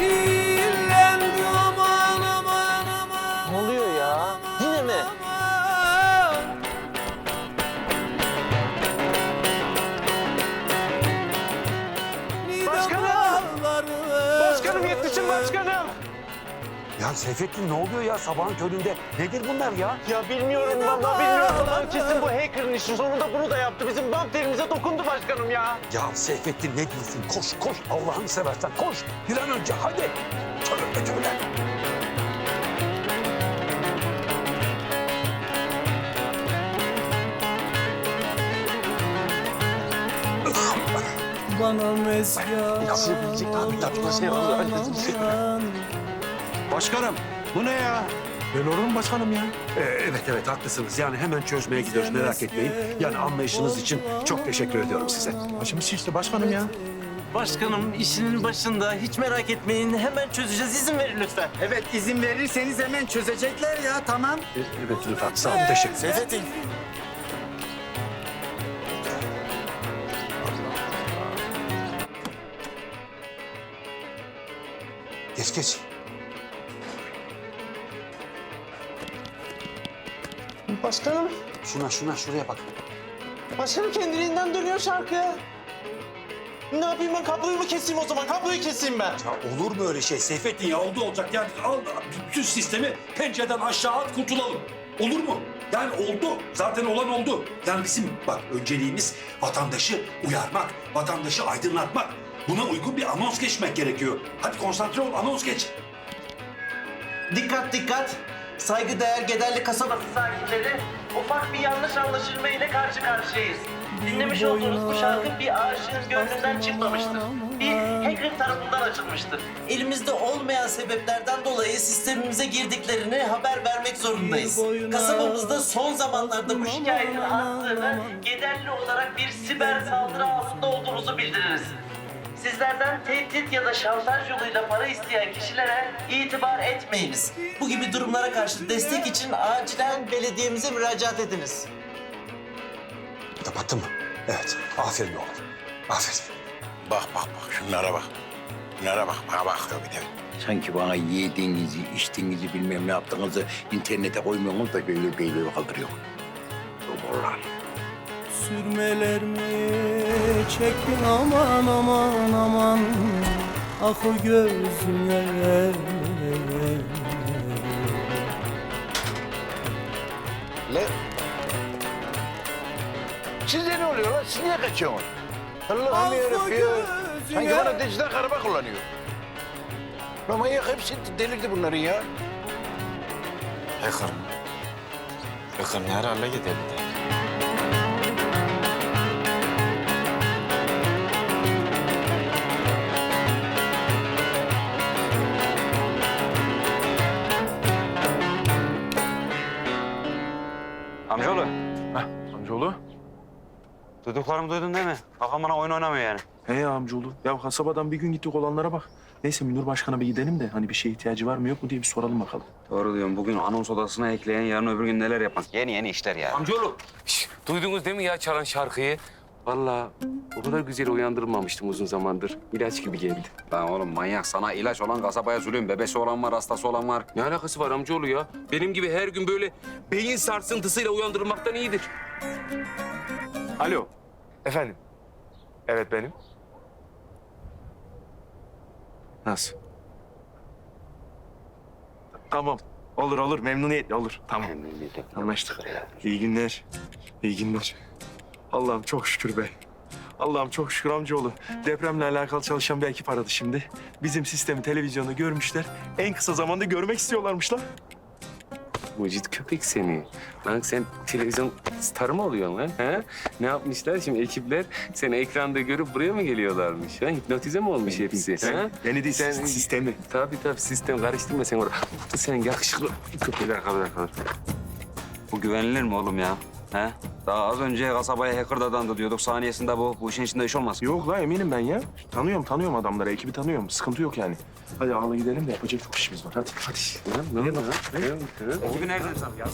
去。Ya Seyfettin ne oluyor ya sabahın köründe? Nedir bunlar ya? Ya bilmiyorum baba bilmiyorum ama kesin bu hacker'ın işi. Sonunda bunu da yaptı. Bizim terimize dokundu başkanım ya. Ya Seyfettin ne diyorsun? Koş koş Allah'ını seversen koş. Bir an önce hadi. Tövbe tövbe. Bana mezgah Nasıl bilecek abi? Tabii nasıl yapılır? Başkanım bu ne ya? Ben olur mu başkanım ya? Ee, evet evet haklısınız. Yani hemen çözmeye gidiyoruz merak etmeyin. Yani anlayışınız için çok teşekkür ediyorum size. Başımız şişti başkanım ya. Başkanım işinin başında hiç merak etmeyin. Hemen çözeceğiz. İzin verin lütfen. Evet izin verirseniz hemen çözecekler ya tamam. Ee, Evet Rıfat sağ olun teşekkür ederim. Seyfettin. Geç geç. Başkanım, Şuna şuna şuraya bak. başkanım kendiliğinden dönüyor şarkı. Ne yapayım ben kabloyu mu keseyim o zaman? Kabloyu keseyim ben. Ya olur mu öyle şey Seyfettin ya oldu olacak. Yani al bütün sistemi pencereden aşağı at kurtulalım. Olur mu? Yani oldu. Zaten olan oldu. Yani bizim bak önceliğimiz vatandaşı uyarmak, vatandaşı aydınlatmak. Buna uygun bir anons geçmek gerekiyor. Hadi konsantre ol, anons geç. Dikkat dikkat. Saygıdeğer Gederli kasabası sakinleri ufak bir yanlış anlaşılma ile karşı karşıyayız. Dinlemiş olduğunuz bu şarkı bir aşığın gönlünden çıkmamıştır. Bir hacker tarafından açılmıştır. Elimizde olmayan sebeplerden dolayı sistemimize girdiklerini haber vermek zorundayız. Kasabamızda son zamanlarda bu şikayetin arttığını, Gederli olarak bir siber saldırı altında olduğunuzu bildiririz. Sizlerden tehdit ya da şantaj yoluyla para isteyen kişilere itibar etmeyiniz. Bu gibi durumlara karşı destek için acilen belediyemize müracaat ediniz. Kapattın mı? Evet. Aferin oğlum. Aferin. Bak bak bak şunlara bak. Şunlara bak bana bak ya bir de. Sanki bana yediğinizi, içtiğinizi bilmem ne yaptığınızı internete koymuyorsunuz da böyle böyle kaldırıyor. Doğrular. Sürmeler mi çektin aman aman aman Ah o gözüme Ne? Size ne oluyor lan? Siz niye kaçıyorsunuz? Allah'ım Ah yarabbim ya. Sanki bana dijital araba kullanıyor. Lan manyak hepsi delirdi bunların ya. Hacker ne herhalde gidelim. Duyduklarımı duydun değil mi? Hakan bana oyun oynamıyor yani. He amcaoğlu. Ya kasabadan bir gün gittik olanlara bak. Neyse Münir Başkan'a bir gidelim de hani bir şeye ihtiyacı var mı yok mu diye bir soralım bakalım. Doğru diyorum. Bugün anons odasına ekleyen yarın öbür gün neler yapan. Yeni yeni işler ya. Amcaoğlu, şş, duydunuz değil mi ya çalan şarkıyı? Vallahi o kadar güzel uyandırmamıştım uzun zamandır. İlaç gibi geldi. Lan oğlum manyak sana ilaç olan kasabaya zulüm. Bebesi olan var, hastası olan var. Ne alakası var amcaoğlu ya? Benim gibi her gün böyle beyin sarsıntısıyla uyandırılmaktan iyidir. Alo. Efendim? Evet benim. Nasıl? Tamam. Olur olur memnuniyetle olur. Tamam. Anlaştık. İyi günler. İyi günler. Allah'ım çok şükür be. Allah'ım çok şükür amcaoğlu. Depremle alakalı çalışan bir ekip aradı şimdi. Bizim sistemi televizyonda görmüşler. En kısa zamanda görmek istiyorlarmış lan. Mucit köpek seni. Lan sen televizyon starı mı oluyorsun lan? Ha? Ne yapmışlar şimdi ekipler? Seni ekranda görüp buraya mı geliyorlarmış? Ha? Hipnotize mi olmuş hepsi? Ha? Beni değil Sen- sistemi. Tabii tabii sistem karıştırma sen orada. Sen yakışıklı köpek. Bir dakika, bir dakika. Bu güvenilir mi oğlum ya? He? Daha az önce kasabaya hacker dadandı diyorduk. Saniyesinde bu. Bu işin içinde iş olmaz. Yok la eminim ben ya. Tanıyorum tanıyorum adamları, ekibi tanıyorum. Sıkıntı yok yani. Hadi ağla gidelim de yapacak çok işimiz var. Hadi hadi. Ne lan? Ne oldu? Ekibi nereden ya?